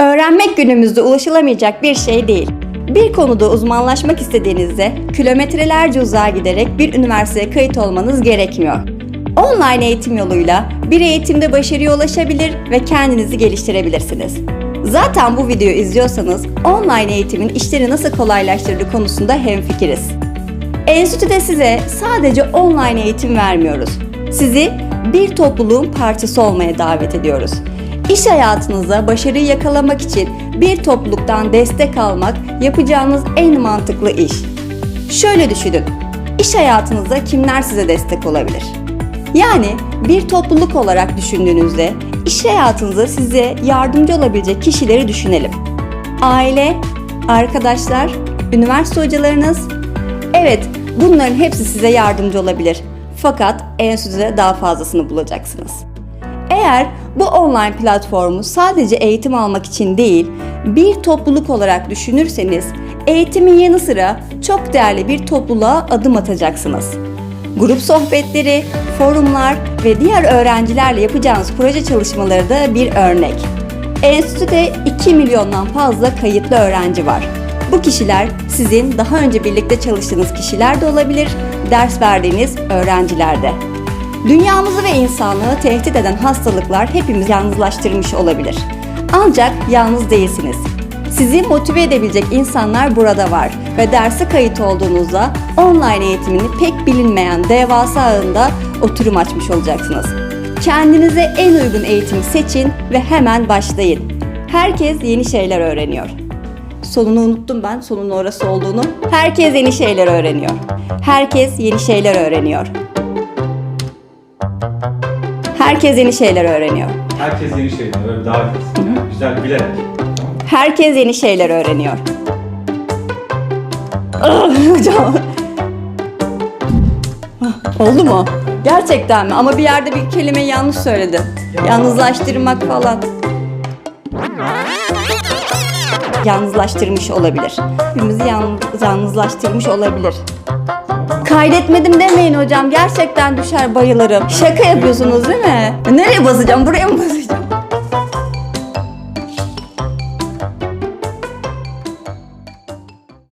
Öğrenmek günümüzde ulaşılamayacak bir şey değil. Bir konuda uzmanlaşmak istediğinizde kilometrelerce uzağa giderek bir üniversiteye kayıt olmanız gerekmiyor. Online eğitim yoluyla bir eğitimde başarıya ulaşabilir ve kendinizi geliştirebilirsiniz. Zaten bu videoyu izliyorsanız online eğitimin işleri nasıl kolaylaştırdığı konusunda hemfikiriz. Enstitüde size sadece online eğitim vermiyoruz. Sizi bir topluluğun parçası olmaya davet ediyoruz. İş hayatınızda başarıyı yakalamak için bir topluluktan destek almak yapacağınız en mantıklı iş. Şöyle düşünün. İş hayatınızda kimler size destek olabilir? Yani bir topluluk olarak düşündüğünüzde iş hayatınızda size yardımcı olabilecek kişileri düşünelim. Aile, arkadaşlar, üniversite hocalarınız, Evet, bunların hepsi size yardımcı olabilir. Fakat enstitüde daha fazlasını bulacaksınız. Eğer bu online platformu sadece eğitim almak için değil, bir topluluk olarak düşünürseniz, eğitimin yanı sıra çok değerli bir topluluğa adım atacaksınız. Grup sohbetleri, forumlar ve diğer öğrencilerle yapacağınız proje çalışmaları da bir örnek. Enstitüde 2 milyondan fazla kayıtlı öğrenci var. Bu kişiler sizin daha önce birlikte çalıştığınız kişiler de olabilir, ders verdiğiniz öğrenciler de. Dünyamızı ve insanlığı tehdit eden hastalıklar hepimizi yalnızlaştırmış olabilir. Ancak yalnız değilsiniz. Sizi motive edebilecek insanlar burada var ve derse kayıt olduğunuzda online eğitimini pek bilinmeyen devasa ağında oturum açmış olacaksınız. Kendinize en uygun eğitimi seçin ve hemen başlayın. Herkes yeni şeyler öğreniyor. Sonunu unuttum ben, sonun orası olduğunu. Herkes yeni şeyler öğreniyor. Herkes yeni şeyler öğreniyor. Herkes yeni şeyler öğreniyor. Herkes yeni şeyler, davet etsin. Yani güzel bilerek. Herkes yeni şeyler öğreniyor. Ah, Hocam. Ah, Oldu mu? Gerçekten mi? Ama bir yerde bir kelimeyi yanlış söyledim. Yalnızlaştırmak falan. Yalnızlaştırmış olabilir. Hepimizi yalnız, yalnızlaştırmış olabilir. Kaydetmedim demeyin hocam. Gerçekten düşer bayılırım. Şaka yapıyorsunuz değil mi? Nereye basacağım? Buraya mı basacağım?